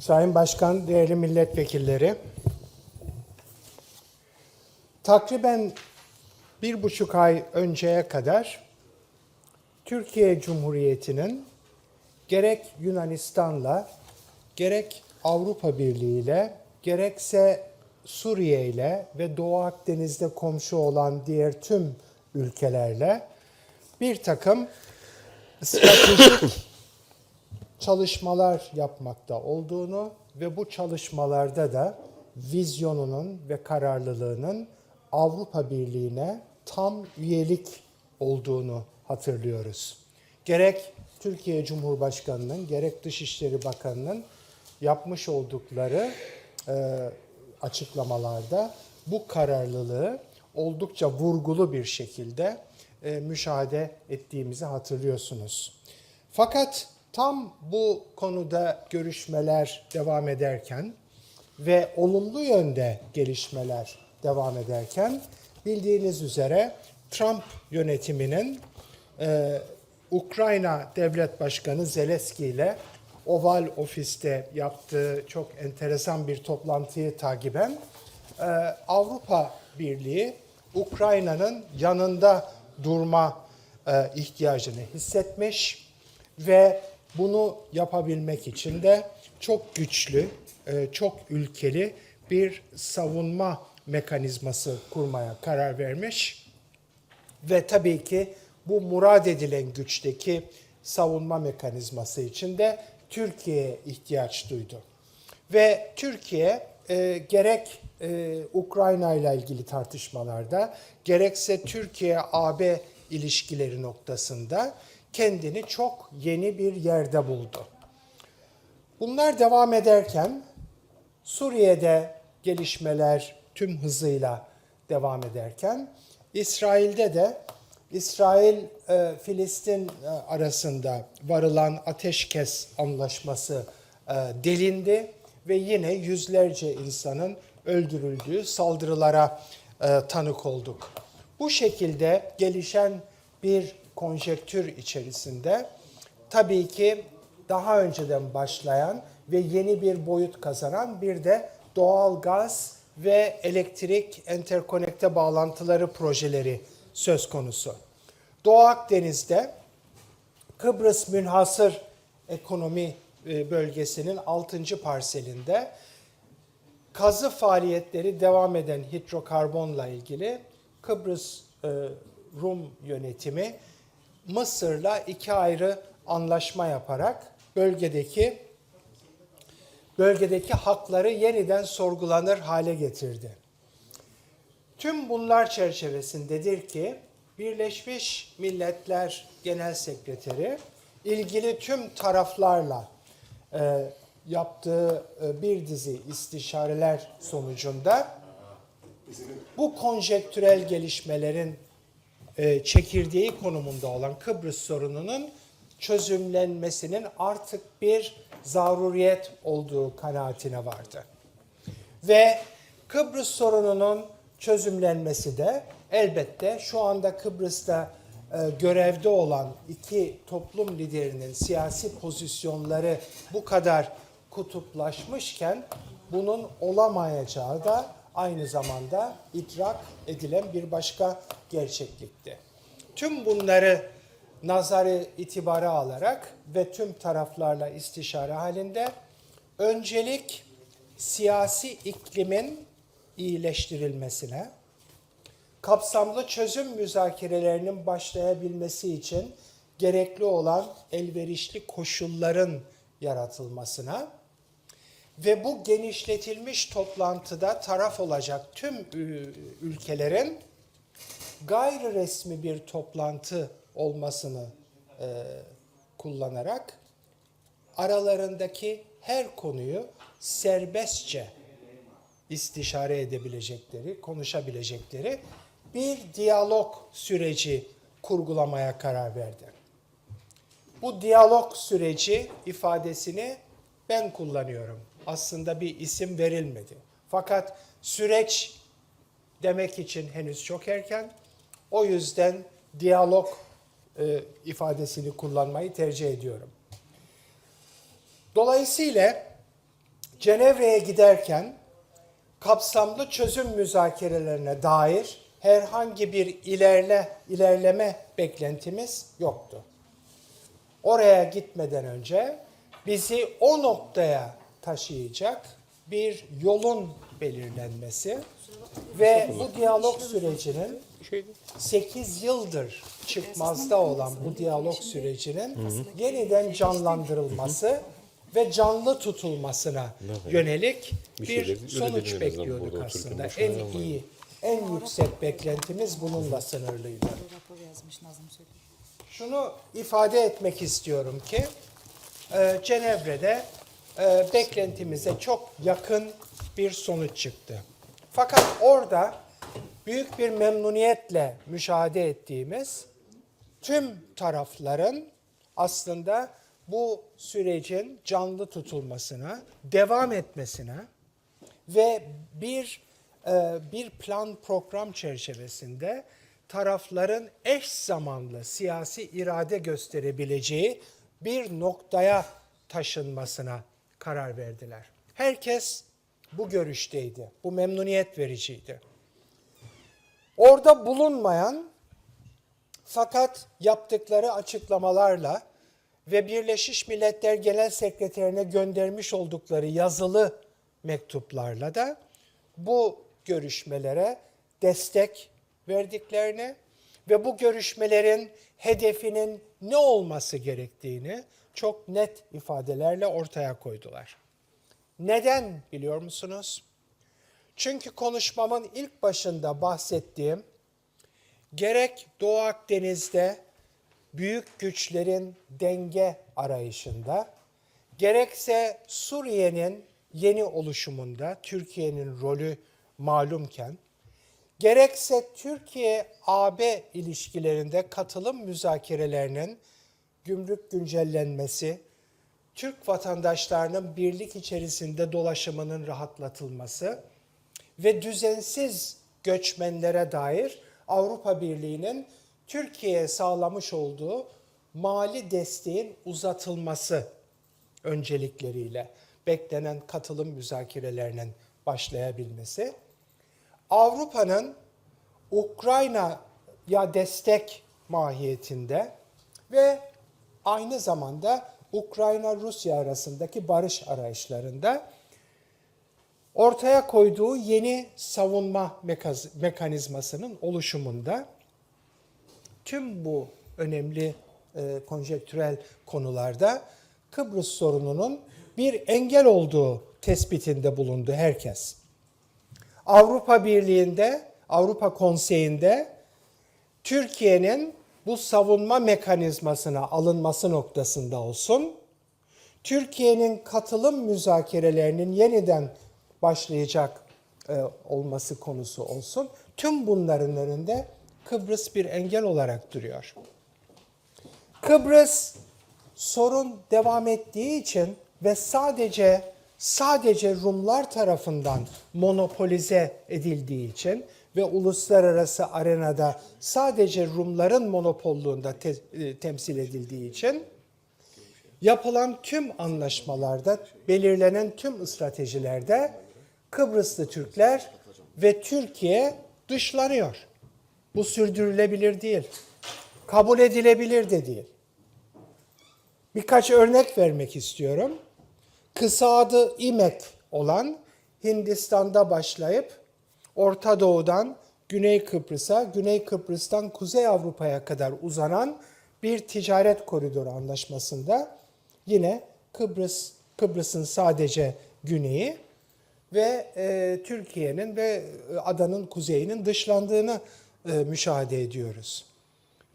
Sayın Başkan, değerli milletvekilleri, takriben bir buçuk ay önceye kadar Türkiye Cumhuriyeti'nin gerek Yunanistan'la, gerek Avrupa Birliği ile, gerekse Suriye ile ve Doğu Akdeniz'de komşu olan diğer tüm ülkelerle bir takım stratejik çalışmalar yapmakta olduğunu ve bu çalışmalarda da vizyonunun ve kararlılığının Avrupa Birliği'ne tam üyelik olduğunu hatırlıyoruz. Gerek Türkiye Cumhurbaşkanı'nın gerek Dışişleri Bakanı'nın yapmış oldukları e, açıklamalarda bu kararlılığı oldukça vurgulu bir şekilde e, müşahede ettiğimizi hatırlıyorsunuz. Fakat tam bu konuda görüşmeler devam ederken ve olumlu yönde gelişmeler devam ederken bildiğiniz üzere Trump yönetiminin e, Ukrayna Devlet Başkanı Zelenski ile Oval Ofis'te yaptığı çok enteresan bir toplantıyı takiben e, Avrupa Birliği Ukrayna'nın yanında durma e, ihtiyacını hissetmiş ve bunu yapabilmek için de çok güçlü, e, çok ülkeli bir savunma mekanizması kurmaya karar vermiş. Ve tabii ki bu murad edilen güçteki savunma mekanizması için de Türkiye'ye ihtiyaç duydu. Ve Türkiye e, gerek e, Ukrayna ile ilgili tartışmalarda gerekse Türkiye-AB ilişkileri noktasında kendini çok yeni bir yerde buldu. Bunlar devam ederken Suriye'de gelişmeler tüm hızıyla devam ederken İsrail'de de İsrail e, Filistin e, arasında varılan ateşkes anlaşması e, delindi ve yine yüzlerce insanın öldürüldüğü saldırılara tanık olduk. Bu şekilde gelişen bir konjektür içerisinde tabii ki daha önceden başlayan ve yeni bir boyut kazanan bir de doğal gaz ve elektrik enterkonekte bağlantıları projeleri söz konusu. Doğu Akdeniz'de Kıbrıs Münhasır Ekonomi e, Bölgesi'nin 6. parselinde kazı faaliyetleri devam eden hidrokarbonla ilgili Kıbrıs e, Rum yönetimi Mısır'la iki ayrı anlaşma yaparak bölgedeki bölgedeki hakları yeniden sorgulanır hale getirdi. Tüm bunlar çerçevesindedir ki Birleşmiş Milletler Genel Sekreteri ilgili tüm taraflarla e, yaptığı e, bir dizi istişareler sonucunda bu konjektürel gelişmelerin e, çekirdeği konumunda olan Kıbrıs sorununun çözümlenmesinin artık bir zaruriyet olduğu kanaatine vardı. Ve Kıbrıs sorununun çözümlenmesi de elbette şu anda Kıbrıs'ta e, görevde olan iki toplum liderinin siyasi pozisyonları bu kadar kutuplaşmışken bunun olamayacağı da aynı zamanda idrak edilen bir başka gerçeklikti. Tüm bunları nazarı itibara alarak ve tüm taraflarla istişare halinde öncelik siyasi iklimin iyileştirilmesine, kapsamlı çözüm müzakerelerinin başlayabilmesi için gerekli olan elverişli koşulların yaratılmasına ve bu genişletilmiş toplantıda taraf olacak tüm ülkelerin gayri resmi bir toplantı olmasını e, kullanarak aralarındaki her konuyu serbestçe istişare edebilecekleri, konuşabilecekleri bir diyalog süreci kurgulamaya karar verdi. Bu diyalog süreci ifadesini ben kullanıyorum. Aslında bir isim verilmedi. Fakat süreç demek için henüz çok erken. O yüzden diyalog e, ifadesini kullanmayı tercih ediyorum. Dolayısıyla Cenevre'ye giderken kapsamlı çözüm müzakerelerine dair herhangi bir ilerle ilerleme beklentimiz yoktu. Oraya gitmeden önce bizi o noktaya taşıyacak bir yolun belirlenmesi ve bu diyalog sürecinin 8 yıldır çıkmazda olan bu diyalog sürecinin yeniden canlandırılması ve canlı tutulmasına yönelik Bir sonuç bekliyorduk aslında. En iyi, en yüksek beklentimiz bununla sınırlıydı. Şunu ifade etmek istiyorum ki e, Cenevre'de e, beklentimize çok yakın bir sonuç çıktı. Fakat orada büyük bir memnuniyetle müşahede ettiğimiz tüm tarafların aslında bu sürecin canlı tutulmasına, devam etmesine ve bir e, bir plan program çerçevesinde tarafların eş zamanlı siyasi irade gösterebileceği bir noktaya taşınmasına karar verdiler. Herkes bu görüşteydi. Bu memnuniyet vericiydi. Orada bulunmayan fakat yaptıkları açıklamalarla ve Birleşmiş Milletler Genel Sekreterine göndermiş oldukları yazılı mektuplarla da bu görüşmelere destek verdiklerini ve bu görüşmelerin hedefinin ne olması gerektiğini çok net ifadelerle ortaya koydular. Neden biliyor musunuz? Çünkü konuşmamın ilk başında bahsettiğim gerek Doğu Akdeniz'de büyük güçlerin denge arayışında, gerekse Suriye'nin yeni oluşumunda Türkiye'nin rolü malumken, gerekse Türkiye-AB ilişkilerinde katılım müzakerelerinin gümrük güncellenmesi, Türk vatandaşlarının birlik içerisinde dolaşımının rahatlatılması ve düzensiz göçmenlere dair Avrupa Birliği'nin Türkiye'ye sağlamış olduğu mali desteğin uzatılması öncelikleriyle beklenen katılım müzakerelerinin başlayabilmesi, Avrupa'nın Ukrayna'ya destek mahiyetinde ve aynı zamanda Ukrayna-Rusya arasındaki barış arayışlarında ortaya koyduğu yeni savunma mekanizmasının oluşumunda tüm bu önemli e, konjektürel konularda Kıbrıs sorununun bir engel olduğu tespitinde bulundu herkes. Avrupa Birliği'nde, Avrupa Konseyi'nde Türkiye'nin bu savunma mekanizmasına alınması noktasında olsun, Türkiye'nin katılım müzakerelerinin yeniden başlayacak e, olması konusu olsun. Tüm bunların önünde Kıbrıs bir engel olarak duruyor. Kıbrıs sorun devam ettiği için ve sadece sadece Rumlar tarafından monopolize edildiği için ve uluslararası arenada sadece Rumların monopolluğunda te- e, temsil edildiği için yapılan tüm anlaşmalarda, belirlenen tüm stratejilerde Kıbrıslı Türkler ve Türkiye dışlanıyor. Bu sürdürülebilir değil. Kabul edilebilir de değil. Birkaç örnek vermek istiyorum. Kısa adı İMEK olan Hindistan'da başlayıp Orta Doğu'dan Güney Kıbrıs'a, Güney Kıbrıs'tan Kuzey Avrupa'ya kadar uzanan bir ticaret koridoru anlaşmasında yine Kıbrıs Kıbrıs'ın sadece güneyi ve e, Türkiye'nin ve e, adanın kuzeyinin dışlandığını e, müşahede ediyoruz.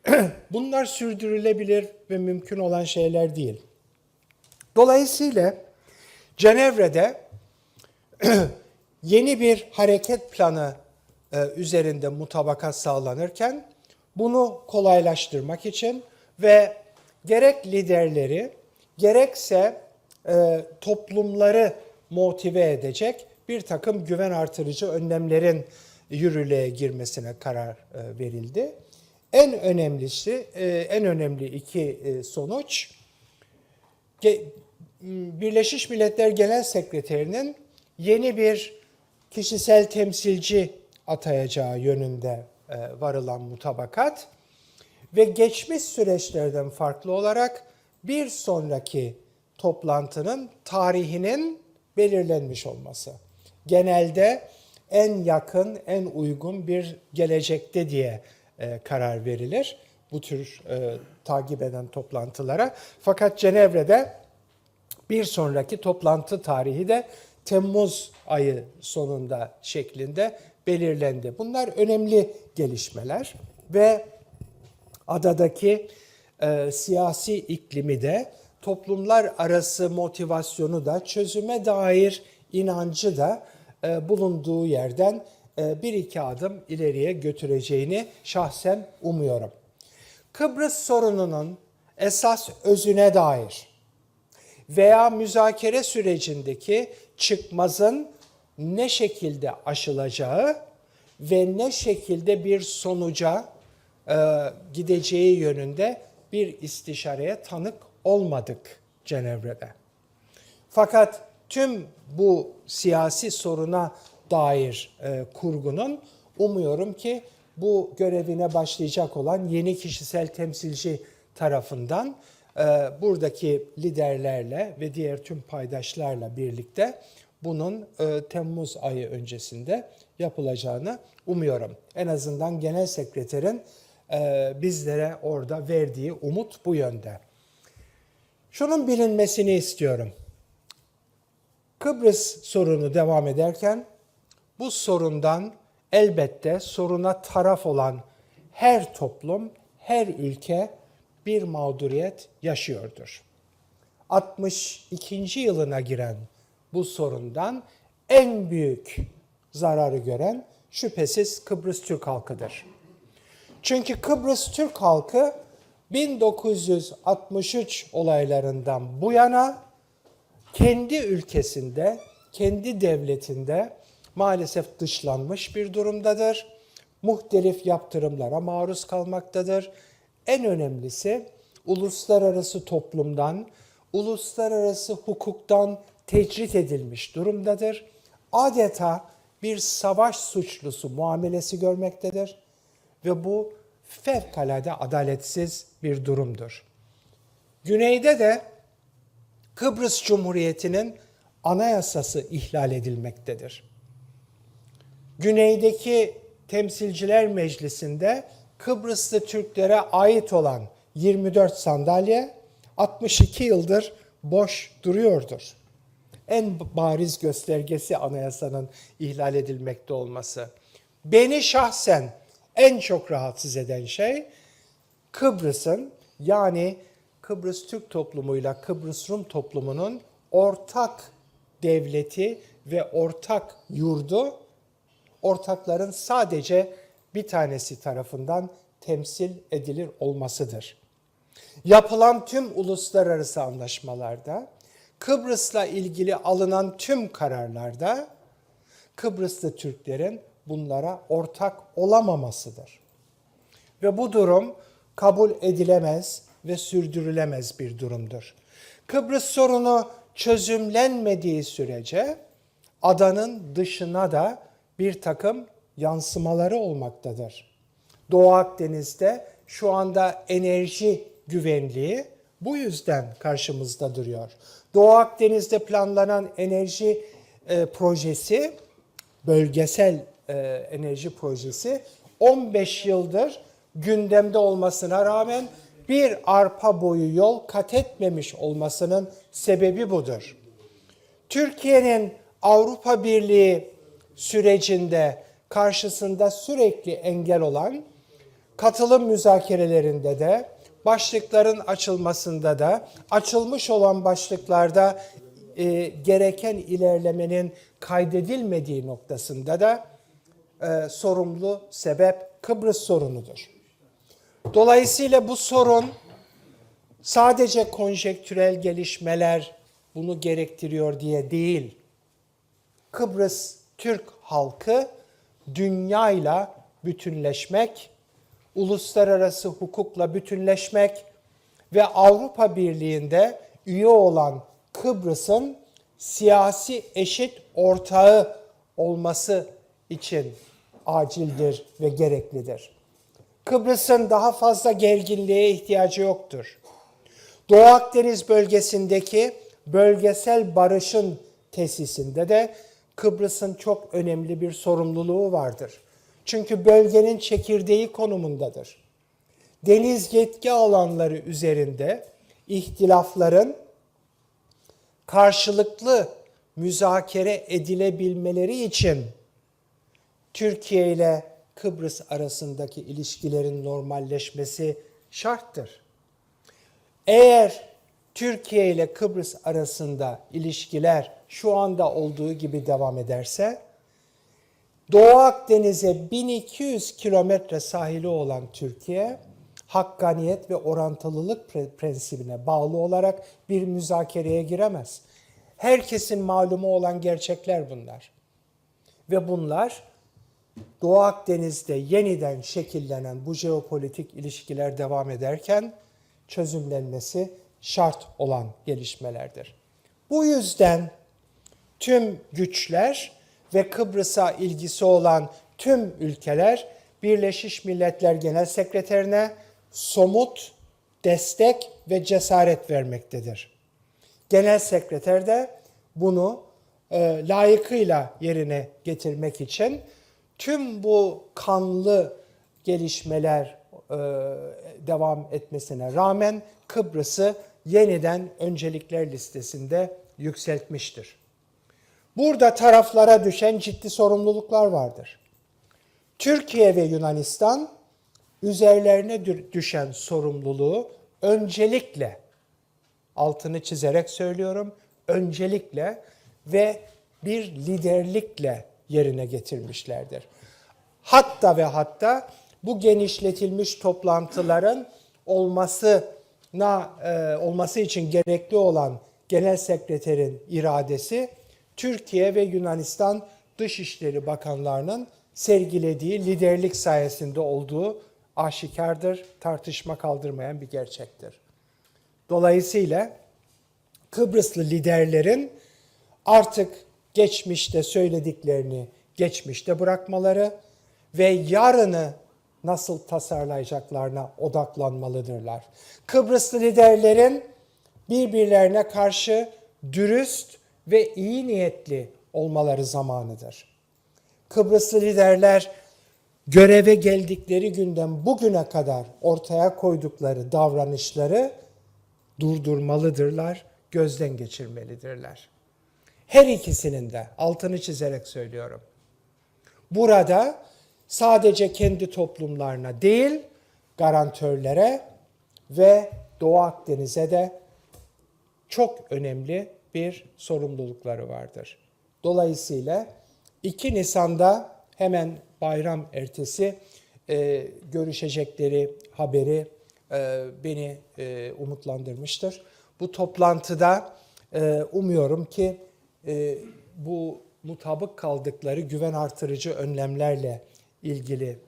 Bunlar sürdürülebilir ve mümkün olan şeyler değil. Dolayısıyla Cenevre'de yeni bir hareket planı e, üzerinde mutabakat sağlanırken bunu kolaylaştırmak için ve gerek liderleri gerekse e, toplumları motive edecek bir takım güven artırıcı önlemlerin yürürlüğe girmesine karar e, verildi. En önemlisi, en önemli iki sonuç Birleşmiş Milletler Genel Sekreterinin yeni bir kişisel temsilci atayacağı yönünde e, varılan mutabakat ve geçmiş süreçlerden farklı olarak bir sonraki toplantının tarihinin belirlenmiş olması. Genelde en yakın, en uygun bir gelecekte diye e, karar verilir bu tür e, takip eden toplantılara. Fakat Cenevre'de bir sonraki toplantı tarihi de Temmuz ayı sonunda şeklinde belirlendi. Bunlar önemli gelişmeler ve adadaki e, siyasi iklimi de toplumlar arası motivasyonu da çözüme dair inancı da e, bulunduğu yerden e, bir iki adım ileriye götüreceğini şahsen umuyorum. Kıbrıs sorununun esas özüne dair veya müzakere sürecindeki çıkmazın ne şekilde aşılacağı ve ne şekilde bir sonuca e, gideceği yönünde bir istişareye tanık olmadık Cenevre'de. Fakat tüm bu siyasi soruna dair e, kurgunun umuyorum ki bu görevine başlayacak olan yeni kişisel temsilci tarafından buradaki liderlerle ve diğer tüm paydaşlarla birlikte bunun e, Temmuz ayı öncesinde yapılacağını umuyorum. En azından genel sekreterin e, bizlere orada verdiği umut bu yönde. Şunun bilinmesini istiyorum. Kıbrıs sorunu devam ederken bu sorundan elbette soruna taraf olan her toplum, her ülke bir mağduriyet yaşıyordur. 62. yılına giren bu sorundan en büyük zararı gören şüphesiz Kıbrıs Türk halkıdır. Çünkü Kıbrıs Türk halkı 1963 olaylarından bu yana kendi ülkesinde, kendi devletinde maalesef dışlanmış bir durumdadır. Muhtelif yaptırımlara maruz kalmaktadır. En önemlisi uluslararası toplumdan, uluslararası hukuktan tecrit edilmiş durumdadır. Adeta bir savaş suçlusu muamelesi görmektedir ve bu fevkalade adaletsiz bir durumdur. Güneyde de Kıbrıs Cumhuriyeti'nin anayasası ihlal edilmektedir. Güneydeki Temsilciler Meclisi'nde Kıbrıslı Türklere ait olan 24 sandalye 62 yıldır boş duruyordur. En bariz göstergesi anayasanın ihlal edilmekte olması. Beni şahsen en çok rahatsız eden şey Kıbrıs'ın yani Kıbrıs Türk toplumuyla Kıbrıs Rum toplumunun ortak devleti ve ortak yurdu ortakların sadece bir tanesi tarafından temsil edilir olmasıdır. Yapılan tüm uluslararası anlaşmalarda, Kıbrıs'la ilgili alınan tüm kararlarda Kıbrıslı Türklerin bunlara ortak olamamasıdır. Ve bu durum kabul edilemez ve sürdürülemez bir durumdur. Kıbrıs sorunu çözümlenmediği sürece adanın dışına da bir takım yansımaları olmaktadır. Doğu Akdeniz'de şu anda enerji güvenliği bu yüzden karşımızda duruyor. Doğu Akdeniz'de planlanan enerji e, projesi, bölgesel e, enerji projesi 15 yıldır gündemde olmasına rağmen bir arpa boyu yol kat etmemiş olmasının sebebi budur. Türkiye'nin Avrupa Birliği sürecinde karşısında sürekli engel olan katılım müzakerelerinde de başlıkların açılmasında da açılmış olan başlıklarda e, gereken ilerlemenin kaydedilmediği noktasında da e, sorumlu sebep Kıbrıs sorunudur. Dolayısıyla bu sorun sadece konjektürel gelişmeler bunu gerektiriyor diye değil. Kıbrıs Türk halkı dünyayla bütünleşmek, uluslararası hukukla bütünleşmek ve Avrupa Birliği'nde üye olan Kıbrıs'ın siyasi eşit ortağı olması için acildir ve gereklidir. Kıbrıs'ın daha fazla gerginliğe ihtiyacı yoktur. Doğu Akdeniz bölgesindeki bölgesel barışın tesisinde de Kıbrıs'ın çok önemli bir sorumluluğu vardır. Çünkü bölgenin çekirdeği konumundadır. Deniz yetki alanları üzerinde ihtilafların karşılıklı müzakere edilebilmeleri için Türkiye ile Kıbrıs arasındaki ilişkilerin normalleşmesi şarttır. Eğer Türkiye ile Kıbrıs arasında ilişkiler şu anda olduğu gibi devam ederse Doğu Akdeniz'e 1200 kilometre sahili olan Türkiye hakkaniyet ve orantılılık pre- prensibine bağlı olarak bir müzakereye giremez. Herkesin malumu olan gerçekler bunlar. Ve bunlar Doğu Akdeniz'de yeniden şekillenen bu jeopolitik ilişkiler devam ederken çözümlenmesi şart olan gelişmelerdir. Bu yüzden tüm güçler ve Kıbrıs'a ilgisi olan tüm ülkeler Birleşmiş Milletler Genel Sekreterine somut destek ve cesaret vermektedir. Genel Sekreter de bunu e, layıkıyla yerine getirmek için tüm bu kanlı gelişmeler e, devam etmesine rağmen Kıbrıs'ı yeniden öncelikler listesinde yükseltmiştir. Burada taraflara düşen ciddi sorumluluklar vardır. Türkiye ve Yunanistan üzerlerine dü- düşen sorumluluğu öncelikle altını çizerek söylüyorum, öncelikle ve bir liderlikle yerine getirmişlerdir. Hatta ve hatta bu genişletilmiş toplantıların olmasına e, olması için gerekli olan Genel Sekreterin iradesi Türkiye ve Yunanistan Dışişleri Bakanlarının sergilediği liderlik sayesinde olduğu aşikardır, tartışma kaldırmayan bir gerçektir. Dolayısıyla Kıbrıslı liderlerin artık geçmişte söylediklerini geçmişte bırakmaları ve yarını nasıl tasarlayacaklarına odaklanmalıdırlar. Kıbrıslı liderlerin birbirlerine karşı dürüst ve iyi niyetli olmaları zamanıdır. Kıbrıslı liderler göreve geldikleri günden bugüne kadar ortaya koydukları davranışları durdurmalıdırlar, gözden geçirmelidirler. Her ikisinin de altını çizerek söylüyorum. Burada sadece kendi toplumlarına değil, garantörlere ve Doğu Akdeniz'e de çok önemli bir sorumlulukları vardır. Dolayısıyla 2 Nisan'da hemen bayram ertesi e, görüşecekleri haberi e, beni e, umutlandırmıştır. Bu toplantıda e, umuyorum ki e, bu mutabık kaldıkları güven artırıcı önlemlerle ilgili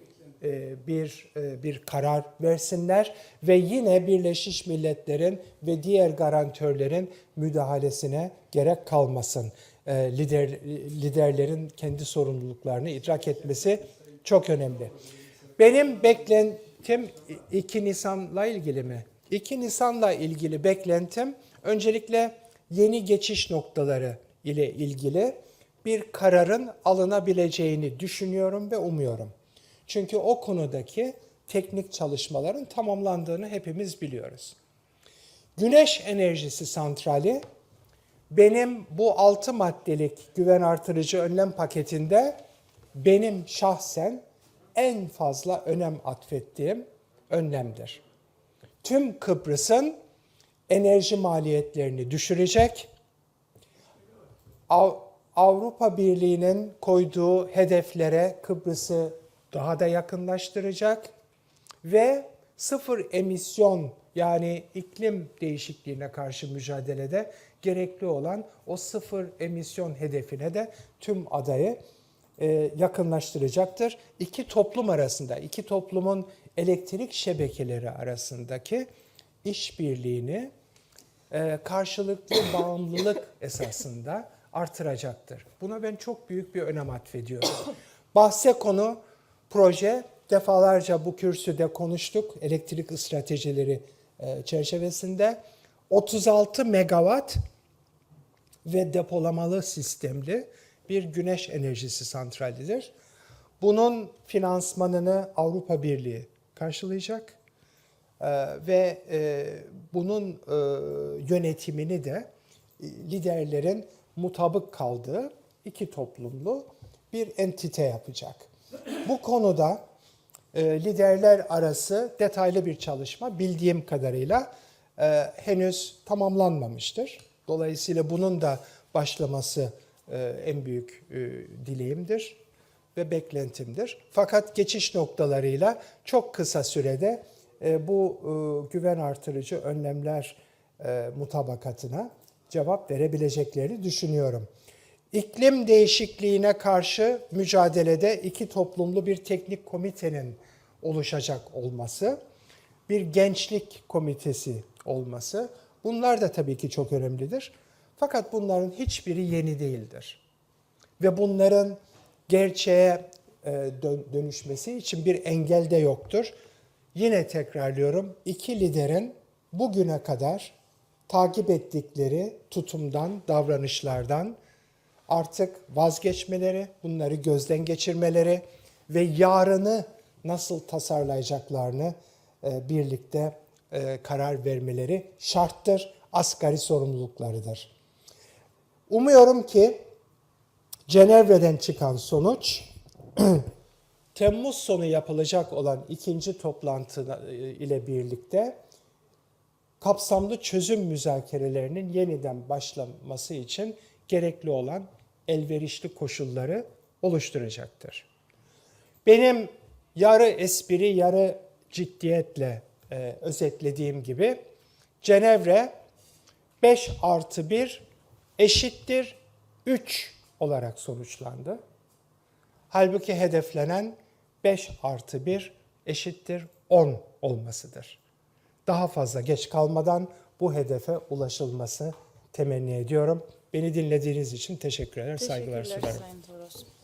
bir e, bir karar versinler ve yine Birleşmiş Milletler'in ve diğer garantörlerin müdahalesine gerek kalmasın. E, Lider liderlerin kendi sorumluluklarını idrak etmesi çok önemli. Benim beklentim 2 Nisan'la ilgili mi? 2 Nisan'la ilgili beklentim öncelikle yeni geçiş noktaları ile ilgili bir kararın alınabileceğini düşünüyorum ve umuyorum. Çünkü o konudaki teknik çalışmaların tamamlandığını hepimiz biliyoruz. Güneş enerjisi santrali benim bu 6 maddelik güven artırıcı önlem paketinde benim şahsen en fazla önem atfettiğim önlemdir. Tüm Kıbrıs'ın enerji maliyetlerini düşürecek, Av- Avrupa Birliği'nin koyduğu hedeflere Kıbrıs'ı daha da yakınlaştıracak ve sıfır emisyon yani iklim değişikliğine karşı mücadelede gerekli olan o sıfır emisyon hedefine de tüm adayı e, yakınlaştıracaktır. İki toplum arasında, iki toplumun elektrik şebekeleri arasındaki işbirliğini e, karşılıklı bağımlılık esasında artıracaktır. Buna ben çok büyük bir önem atfediyorum. Bahse konu proje defalarca bu kürsüde konuştuk elektrik stratejileri e, çerçevesinde 36 megawatt ve depolamalı sistemli bir güneş enerjisi santralidir. Bunun finansmanını Avrupa Birliği karşılayacak Ee, ve e, bunun e, yönetimini de e, liderlerin mutabık kaldığı iki toplumlu bir entite yapacak. Bu konuda e, liderler arası detaylı bir çalışma bildiğim kadarıyla e, henüz tamamlanmamıştır. Dolayısıyla bunun da başlaması e, en büyük dileğimdir ve beklentimdir. Fakat geçiş noktalarıyla çok kısa sürede bu güven artırıcı önlemler mutabakatına cevap verebileceklerini düşünüyorum. İklim değişikliğine karşı mücadelede iki toplumlu bir teknik komitenin oluşacak olması, bir gençlik komitesi olması bunlar da tabii ki çok önemlidir. Fakat bunların hiçbiri yeni değildir. Ve bunların gerçeğe e, dön- dönüşmesi için bir engel de yoktur. Yine tekrarlıyorum, iki liderin bugüne kadar takip ettikleri tutumdan, davranışlardan artık vazgeçmeleri, bunları gözden geçirmeleri ve yarını nasıl tasarlayacaklarını e, birlikte e, karar vermeleri şarttır, asgari sorumluluklarıdır. Umuyorum ki Cenevre'den çıkan sonuç Temmuz sonu yapılacak olan ikinci toplantı e, ile birlikte kapsamlı çözüm müzakerelerinin yeniden başlaması için gerekli olan elverişli koşulları oluşturacaktır. Benim yarı espri yarı ciddiyetle e, özetlediğim gibi Cenevre 5 artı 1 eşittir 3 olarak sonuçlandı. Halbuki hedeflenen 5 artı 1 eşittir 10 olmasıdır. Daha fazla geç kalmadan bu hedefe ulaşılması temenni ediyorum. Beni dinlediğiniz için teşekkür eder, saygılar sunarım. Sayın Toros.